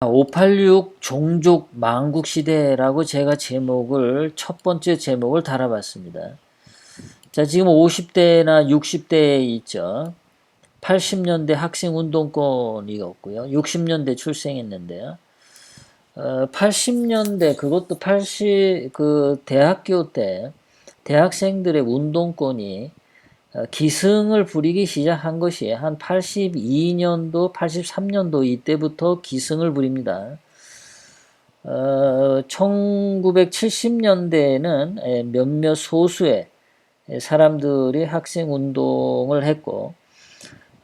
586 종족 망국 시대라고 제가 제목을 첫 번째 제목을 달아봤습니다. 자, 지금 50대나 60대에 있죠. 80년대 학생 운동권이었고요. 60년대 출생했는데요. 어, 80년대 그것도 80 그 대학교 때 대학생들의 운동권이 어, 기승을 부리기 시작한 것이 한 82년도, 83년도 이때부터 기승을 부립니다. 어, 1970년대에는 몇몇 소수의 사람들이 학생 운동을 했고,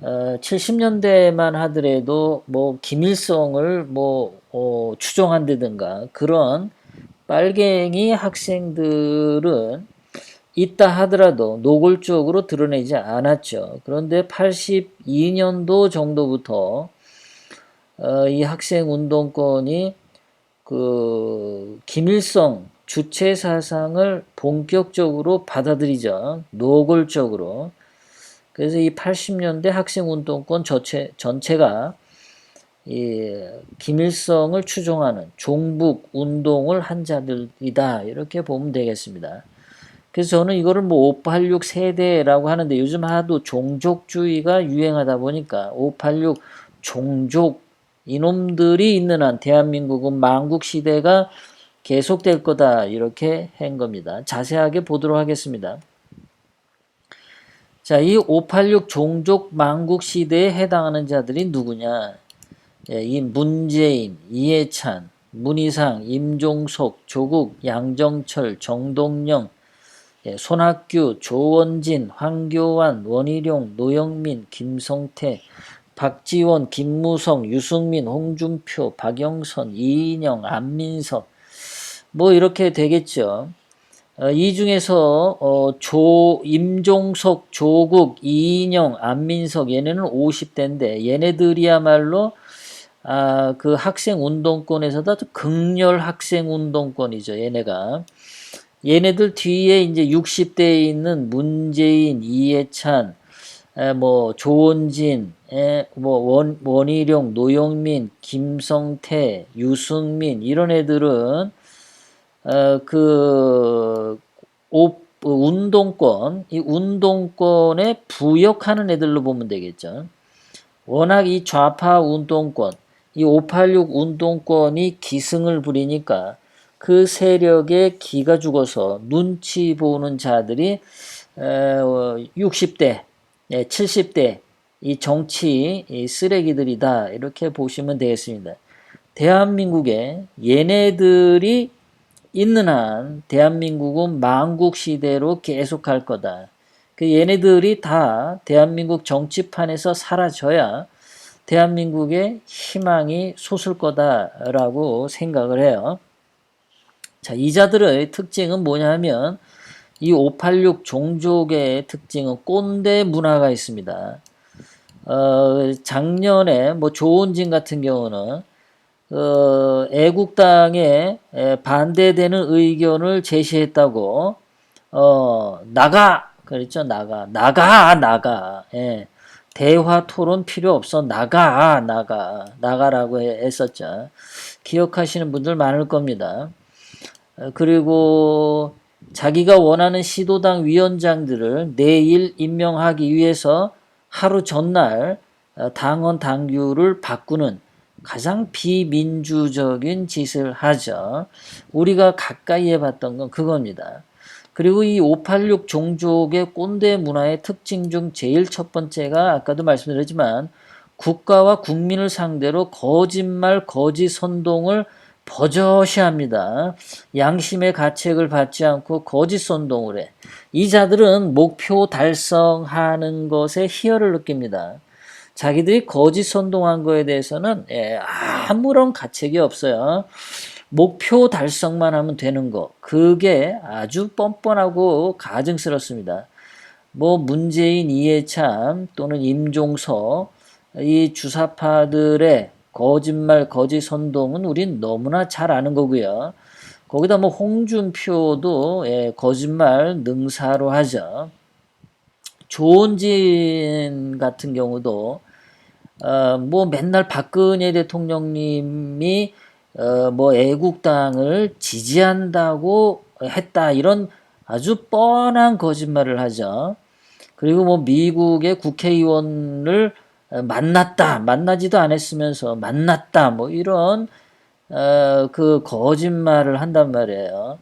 어, 70년대만 하더라도 뭐 김일성을 뭐 어, 추종한다든가 그런 빨갱이 학생들은 있다 하더라도 노골적으로 드러내지 않았죠. 그런데 82년도 정도부터 어, 이 학생 운동권이 그 김일성 주체 사상을 본격적으로 받아들이죠. 노골적으로. 그래서 이 80년대 학생 운동권 전체, 전체가 이 김일성을 추종하는 종북 운동을 한 자들이다. 이렇게 보면 되겠습니다. 그래서 저는 이거를 뭐 586 세대라고 하는데 요즘 하도 종족주의가 유행하다 보니까 586 종족 이놈들이 있는 한 대한민국은 망국 시대가 계속될 거다 이렇게 한 겁니다. 자세하게 보도록 하겠습니다. 자, 이 586 종족 망국 시대에 해당하는 자들이 누구냐? 예, 이 문재인, 이해찬, 문희상, 임종석, 조국, 양정철, 정동영, 예, 손학규, 조원진, 황교안, 원희룡, 노영민, 김성태, 박지원, 김무성, 유승민, 홍준표, 박영선, 이인영, 안민석 뭐 이렇게 되겠죠. 어, 이 중에서 어, 조 임종석, 조국, 이인영, 안민석 얘네는 50대인데 얘네들이야말로 아, 그 학생 운동권에서도 극렬 학생 운동권이죠. 얘네가 얘네들 뒤에 이제 60대에 있는 문재인, 이해찬, 에, 뭐 조원진, 에, 뭐 원, 원희룡, 노영민, 김성태, 유승민 이런 애들은 어, 그 오, 운동권, 이 운동권에 부역하는 애들로 보면 되겠죠. 워낙 이 좌파 운동권, 이 586 운동권이 기승을 부리니까 그 세력에 기가 죽어서 눈치 보는 자들이 60대, 70대 이 정치 쓰레기들이다 이렇게 보시면 되겠습니다. 대한민국에 얘네들이 있는 한 대한민국은 망국 시대로 계속 갈 거다. 그 얘네들이 다 대한민국 정치판에서 사라져야 대한민국의 희망이 솟을 거다라고 생각을 해요. 자, 이 자들의 특징은 뭐냐 하면 이 586 종족의 특징은 꼰대 문화가 있습니다. 어, 작년에 뭐 조은진 같은 경우는 어, 애국당에 반대되는 의견을 제시했다고 어, 나가 그랬죠 나가 나가 나가 예. 대화 토론 필요 없어 나가 나가 나가라고 했었죠 기억하시는 분들 많을 겁니다. 어, 그리고 자기가 원하는 시도당 위원장들을 내일 임명하기 위해서 하루 전날 어, 당원 당규를 바꾸는 가장 비민주적인 짓을 하죠. 우리가 가까이에 봤던 건 그겁니다. 그리고 이 586 종족의 꼰대 문화의 특징 중 제일 첫 번째가 아까도 말씀드렸지만 국가와 국민을 상대로 거짓말, 거짓 선동을 버젓이 합니다. 양심의 가책을 받지 않고 거짓 선동을 해. 이 자들은 목표 달성하는 것에 희열을 느낍니다. 자기들이 거짓 선동한 거에 대해서는 예, 아무런 가책이 없어요. 목표 달성만 하면 되는 거. 그게 아주 뻔뻔하고 가증스럽습니다. 뭐 문재인, 이해참 또는 임종석 이 주사파들의 거짓말, 거짓 선동은 우린 너무나 잘 아는 거고요. 거기다 뭐 홍준표도 예, 거짓말 능사로 하죠. 조은진 같은 경우도 어, 뭐 맨날 박근혜 대통령님이 어, 뭐 애국당을 지지한다고 했다 이런 아주 뻔한 거짓말을 하죠. 그리고 뭐 미국의 국회의원을 어, 만났다 만나지도 않았으면서 만났다 뭐 이런 어, 그 거짓말을 한단 말이에요.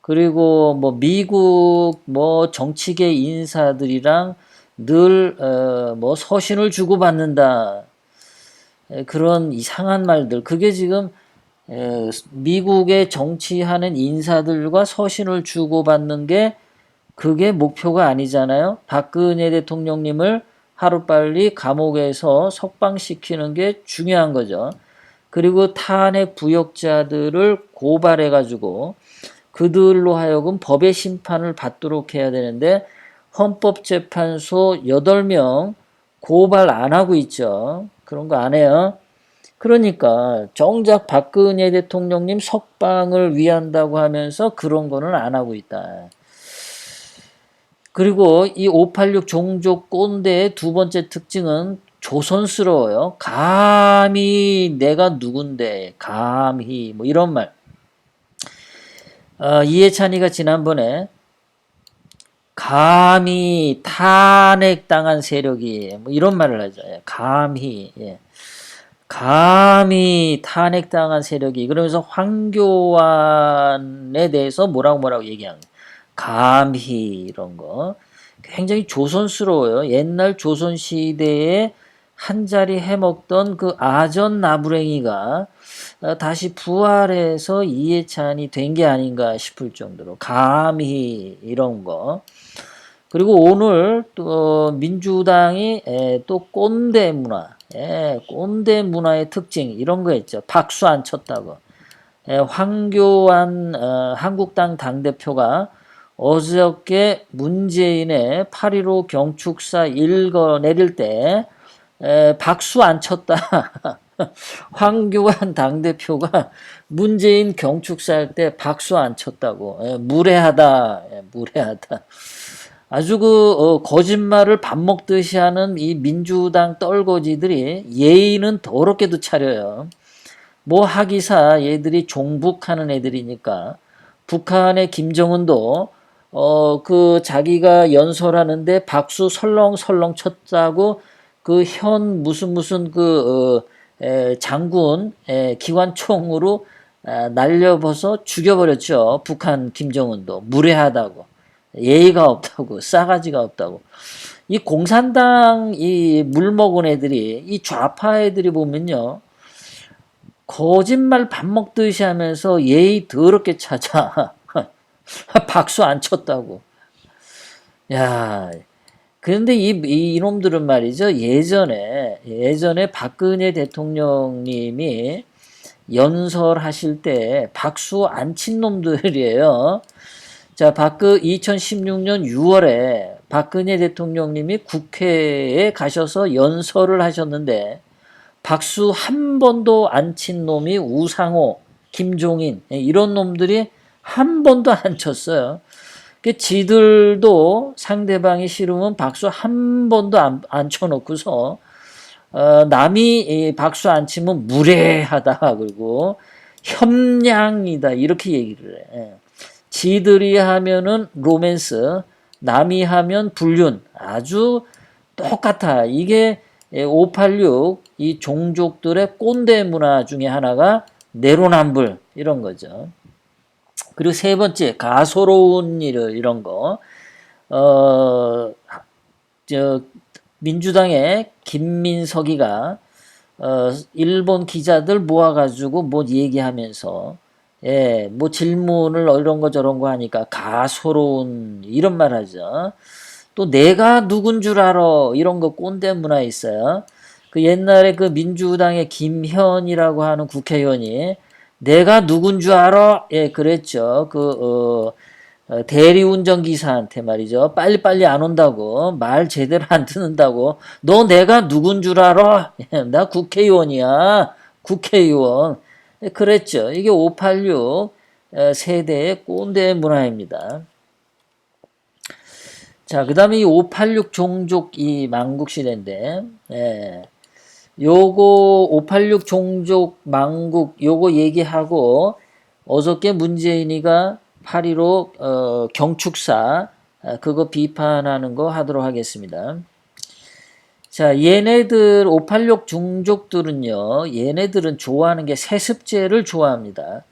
그리고 뭐 미국 뭐 정치계 인사들이랑 늘 어, 뭐 서신을 주고받는다 에, 그런 이상한 말들 그게 지금 에, 미국의 정치하는 인사들과 서신을 주고받는 게 그게 목표가 아니잖아요. 박근혜 대통령님을 하루빨리 감옥에서 석방시키는 게 중요한 거죠. 그리고 탄핵 부역자들을 고발해가지고 그들로 하여금 법의 심판을 받도록 해야 되는데 헌법재판소 8명 고발 안 하고 있죠. 그런 거 안 해요. 그러니까 정작 박근혜 대통령님 석방을 위한다고 하면서 그런 거는 안 하고 있다. 그리고 이 586 종족 꼰대의 두 번째 특징은 조선스러워요. 감히 내가 누군데, 감히, 뭐 이런 말. 어, 이해찬이가 지난번에 감히 탄핵당한 세력이 뭐 이런 말을 하죠. 예, 감히 예. 감히 탄핵당한 세력이 그러면서 황교안에 대해서 뭐라고 뭐라고 거예요. 감히 이런 거 굉장히 조선스러워요. 옛날 조선 시대에 한 자리 해먹던 그 아전 나부랭이가 어, 다시 부활해서 이해찬이 된 게 아닌가 싶을 정도로 감히 이런 거 그리고 오늘 또 민주당이 에, 또 꼰대 문화, 에, 꼰대 문화의 특징 이런 거 있죠. 박수 안 쳤다고. 에, 황교안 어, 한국당 당대표가 어저께 문재인의 8.15 경축사 읽어 내릴 때 에, 박수 안 쳤다. 황교안 당대표가 문재인 경축사 할 때 박수 안 쳤다고. 에, 무례하다. 에, 무례하다. 아주 그 어, 거짓말을 밥 먹듯이 하는 이 민주당 떨거지들이 예의는 더럽게도 차려요. 뭐 하기사 얘들이 종북하는 애들이니까 북한의 김정은도 어 그 자기가 연설하는데 박수 설렁설렁 쳤다고 그 현 무슨 무슨 그 어, 에, 장군 에, 기관총으로 아, 날려버서 죽여버렸죠. 북한 김정은도. 무례하다고. 예의가 없다고. 싸가지가 없다고. 이 공산당 이 물 먹은 애들이 이 좌파 애들이 보면요. 거짓말 밥 먹듯이 하면서 예의 더럽게 찾아 박수 안 쳤다고 야 그런데 이, 이 이놈들은 말이죠 예전에 예전에 박근혜 대통령님이 연설하실 때 박수 안 친 놈들이에요. 자, 박그 2016년 6월에 박근혜 대통령님이 국회에 가셔서 연설을 하셨는데 박수 한 번도 안 친 놈이 우상호, 김종인 예, 이런 놈들이 한 번도 안 쳤어요. 그 지들도 상대방이 싫으면 박수 한 번도 안, 안 쳐놓고서 어, 남이 박수 안 치면 무례하다 그리고 협량이다 이렇게 얘기를 해. 예. 지들이 하면은 로맨스, 남이 하면 불륜. 아주 똑같아. 이게 586, 이 종족들의 꼰대 문화 중에 하나가 내로남불, 이런 거죠. 그리고 세 번째, 가소로운 일, 이런 거. 어, 저, 민주당의 김민석이가, 어, 일본 기자들 모아가지고 뭐 얘기하면서, 예, 뭐 질문을 이런 거 저런 거 하니까 가소로운 이런 말 하죠. 또 내가 누군 줄 알아 이런 거 꼰대 문화 있어요. 그 옛날에 그 민주당의 김현이라고 하는 국회의원이 내가 누군 줄 알아? 예, 그랬죠. 그, 어, 어 대리운전 기사한테 말이죠. 빨리빨리 안 온다고. 말 제대로 안 듣는다고. 너 내가 누군 줄 알아? 예, 나 국회의원이야. 국회의원. 네, 그랬죠. 이게 586 세대의 꼰대 문화입니다. 자, 그 다음에 이 586 종족 이 망국 시대인데, 예. 요거 586 종족 망국 요거 얘기하고 어저께 문재인이가 8.15 어, 경축사 아, 그거 비판하는 거 하도록 하겠습니다. 자, 얘네들 586 중족들은요. 얘네들은 좋아하는 게 세습제를 좋아합니다.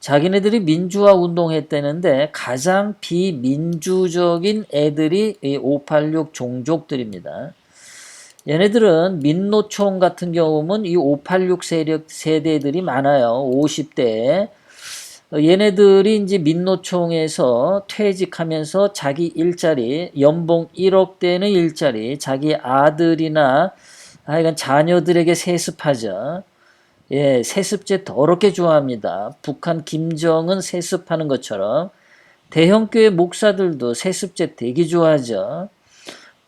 자기네들이 민주화 운동했다는데 가장 비민주적인 애들이 이 586 종족들입니다. 얘네들은 민노총 같은 경우는 이 586 세력 세대들이 많아요. 50대. 얘네들이 이제 민노총에서 퇴직하면서 자기 일자리, 연봉 1억 되는 일자리, 자기 아들이나 하여간 자녀들에게 세습하죠. 예, 세습제 더럽게 좋아합니다. 북한 김정은 세습하는 것처럼 대형교회 목사들도 세습제 되게 좋아하죠.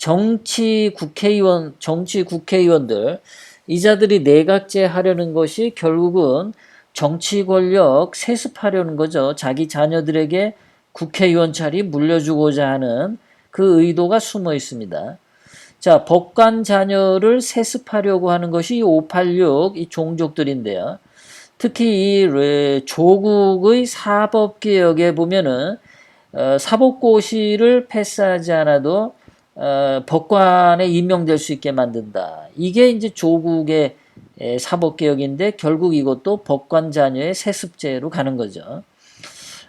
정치 국회의원, 정치 국회의원들, 이자들이 내각제 하려는 것이 결국은 정치 권력 세습하려는 거죠. 자기 자녀들에게 국회의원 자리 물려주고자 하는 그 의도가 숨어 있습니다. 자, 법관 자녀를 세습하려고 하는 것이 586 이 종족들인데요. 특히 이 레- 조국의 사법개혁에 보면은 어, 사법고시를 패스하지 않아도 어, 법관에 임명될 수 있게 만든다. 이게 이제 조국의 에, 사법개혁인데 결국 이것도 법관 자녀의 세습제로 가는 거죠.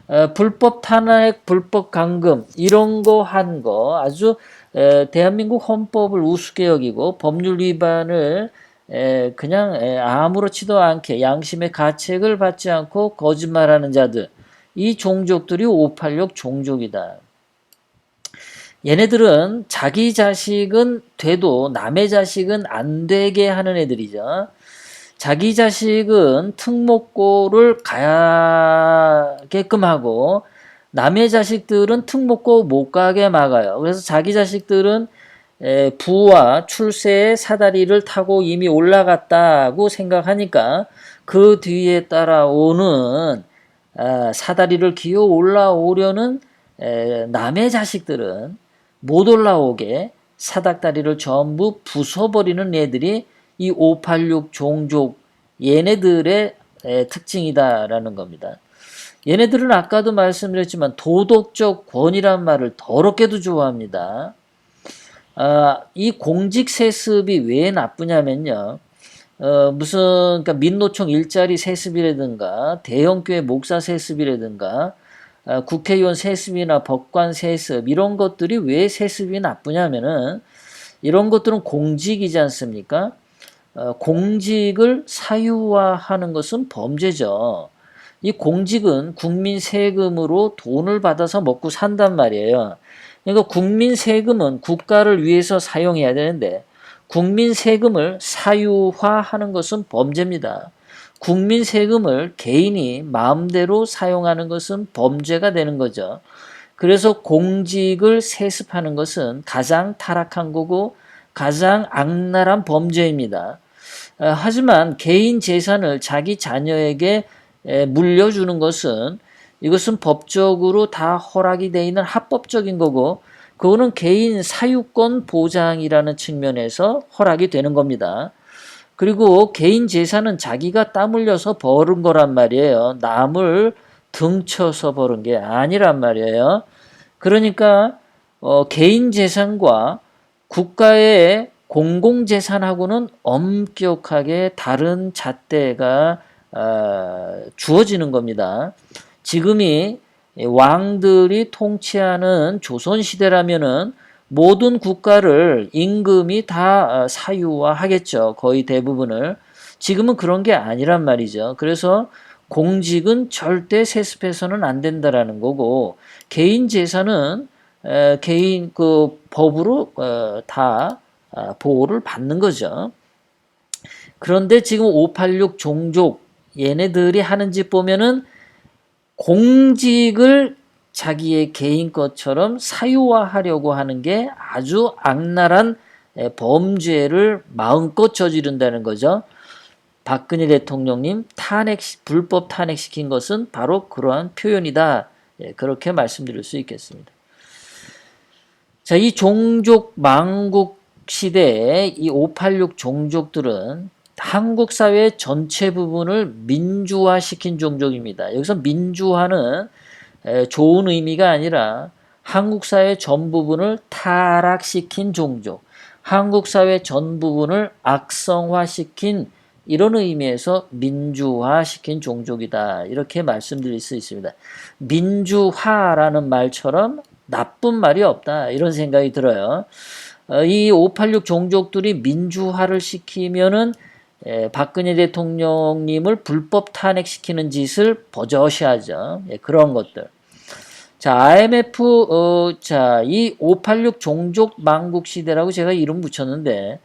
어, 불법 탄핵, 불법 감금 이런 거한거 아주 에, 대한민국 헌법을 우습게 여기고 법률 위반을 에, 그냥 에, 아무렇지도 않게 양심의 가책을 받지 않고 거짓말하는 자들 이 종족들이 586 종족이다. 얘네들은 자기 자식은 돼도 남의 자식은 안 되게 하는 애들이죠. 자기 자식은 특목고를 가게끔 하고 남의 자식들은 특목고 못 가게 막아요. 그래서 자기 자식들은 에, 부와 출세의 사다리를 타고 이미 올라갔다고 생각하니까 그 뒤에 따라오는 아, 사다리를 기어 올라오려는 에, 남의 자식들은 못 올라오게 사닥다리를 전부 부숴버리는 애들이 이 586 종족 얘네들의 에, 특징이다라는 겁니다. 얘네들은 아까도 말씀드렸지만 도덕적 권위란 말을 더럽게도 좋아합니다. 아, 이 공직 세습이 왜 나쁘냐면요. 어, 무슨, 그러니까 민노총 일자리 세습이라든가, 대형교회 목사 세습이라든가, 아, 국회의원 세습이나 법관 세습, 이런 것들이 왜 세습이 나쁘냐면은, 이런 것들은 공직이지 않습니까? 어, 공직을 사유화하는 것은 범죄죠. 이 공직은 국민 세금으로 돈을 받아서 먹고 산단 말이에요. 그러니까 국민 세금은 국가를 위해서 사용해야 되는데 국민 세금을 사유화하는 것은 범죄입니다. 국민 세금을 개인이 마음대로 사용하는 것은 범죄가 되는 거죠. 그래서 공직을 세습하는 것은 가장 타락한 거고 가장 악랄한 범죄입니다. 어, 하지만 개인 재산을 자기 자녀에게 에, 물려주는 것은 이것은 법적으로 다 허락이 돼 있는 합법적인 거고 그거는 개인 사유권 보장이라는 측면에서 허락이 되는 겁니다. 그리고 개인 재산은 자기가 땀 흘려서 벌은 거란 말이에요. 남을 등쳐서 벌은 게 아니란 말이에요. 그러니까 어, 개인 재산과 국가의 공공 재산하고는 엄격하게 다른 잣대가 어, 주어지는 겁니다. 지금이 왕들이 통치하는 조선시대라면은 모든 국가를 임금이 다 어, 사유화하겠죠. 거의 대부분을. 지금은 그런 게 아니란 말이죠. 그래서 공직은 절대 세습해서는 안 된다라는 거고 개인 재산은 에, 개인 그 법으로 어, 다 아, 보호를 받는 거죠. 그런데 지금 586 종족 얘네들이 하는 짓 보면은 공직을 자기의 개인 것처럼 사유화하려고 하는 게 아주 악랄한 에, 범죄를 마음껏 저지른다는 거죠. 박근혜 대통령님 탄핵 불법 탄핵시킨 것은 바로 그러한 표현이다. 예, 그렇게 말씀드릴 수 있겠습니다. 자, 이 종족 망국 시대에 이 586 종족들은 한국 사회 전체 부분을 민주화시킨 종족입니다. 여기서 민주화는 에, 좋은 의미가 아니라 한국 사회 전 부분을 타락시킨 종족, 한국 사회 전 부분을 악성화시킨 이런 의미에서 민주화시킨 종족이다. 이렇게 말씀드릴 수 있습니다. 민주화라는 말처럼 나쁜 말이 없다. 이런 생각이 들어요. 어, 이586 종족들이 민주화를 시키면은 에, 박근혜 대통령님을 불법 탄핵시키는 짓을 버젓이 하죠. 예, 그런 것들. 자, IMF, 어, 자, 이 586 종족 망국 시대라고 제가 이름 붙였는데,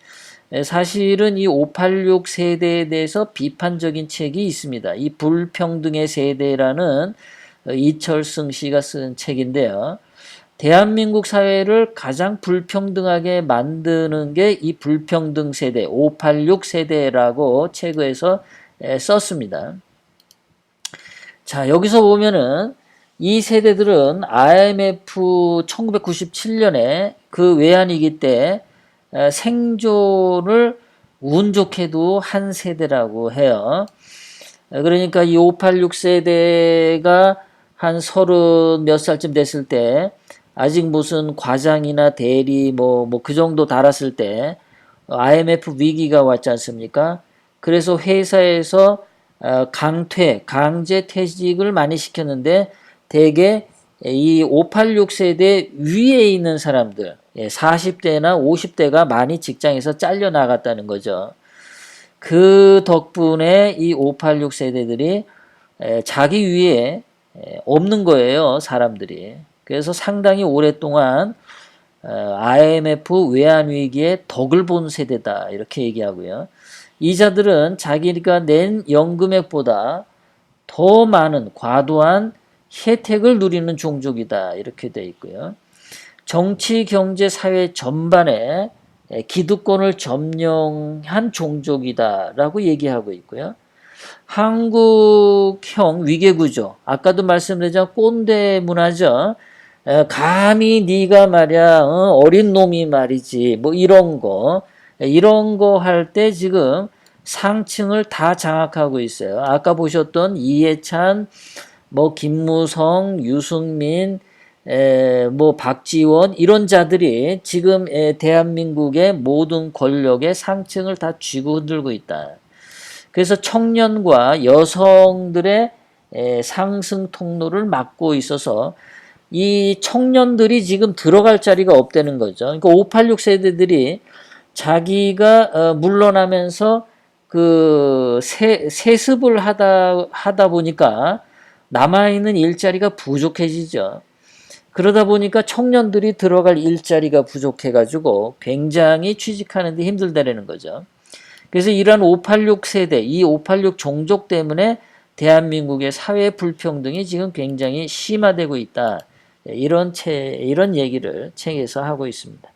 에, 사실은 이 586 세대에 대해서 비판적인 책이 있습니다. 이 불평등의 세대라는 어, 이철승 씨가 쓴 책인데요. 대한민국 사회를 가장 불평등하게 만드는 게 이 불평등 세대, 586 세대라고 책에서 에, 썼습니다. 자, 여기서 보면은 이 세대들은 IMF 1997년에 그 외환위기 때 에, 생존을 운 좋게도 한 세대라고 해요. 에, 그러니까 이 586 세대가 한 서른 몇 살쯤 됐을 때 아직 무슨 과장이나 대리 뭐 뭐 그 정도 달았을 때 IMF 위기가 왔지 않습니까? 그래서 회사에서 어, 강퇴, 강제 퇴직을 많이 시켰는데 대개 이 586 세대 위에 있는 사람들, 40대나 50대가 많이 직장에서 잘려 나갔다는 거죠. 그 덕분에 이 586 세대들이 에, 자기 위에 에, 없는 거예요, 사람들이. 그래서 상당히 오랫동안 어, IMF 외환 위기의 덕을 본 세대다 이렇게 얘기하고요. 이자들은 자기가 낸 연금액보다 더 많은 과도한 혜택을 누리는 종족이다 이렇게 돼 있고요. 정치, 경제, 사회 전반에 기득권을 점령한 종족이다라고 얘기하고 있고요. 한국형 위계구조, 아까도 말씀드렸지만 꼰대 문화죠. 에, 감히 네가 말이야 어, 린 놈이 말이지 뭐 이런 거 이런 거 할 때 지금 상층을 다 장악하고 있어요. 아까 보셨던 이해찬, 뭐 김무성, 유승민, 에, 뭐 박지원 이런 자들이 지금 에, 대한민국의 모든 권력의 상층을 다 쥐고 흔들고 있다. 그래서 청년과 여성들의 에, 상승 통로를 막고 있어서 이 청년들이 지금 들어갈 자리가 없다는 거죠. 그러니까 586 세대들이 자기가 어, 물러나면서 그 세, 세습을 하다 하다 보니까 남아 있는 일자리가 부족해지죠. 그러다 보니까 청년들이 들어갈 일자리가 부족해 가지고 굉장히 취직하는 데 힘들다라는 거죠. 그래서 이러한 586 세대, 이 586 종족 때문에 대한민국의 사회 불평등이 지금 굉장히 심화되고 있다. 이런 채, 이런 얘기를 책에서 하고 있습니다.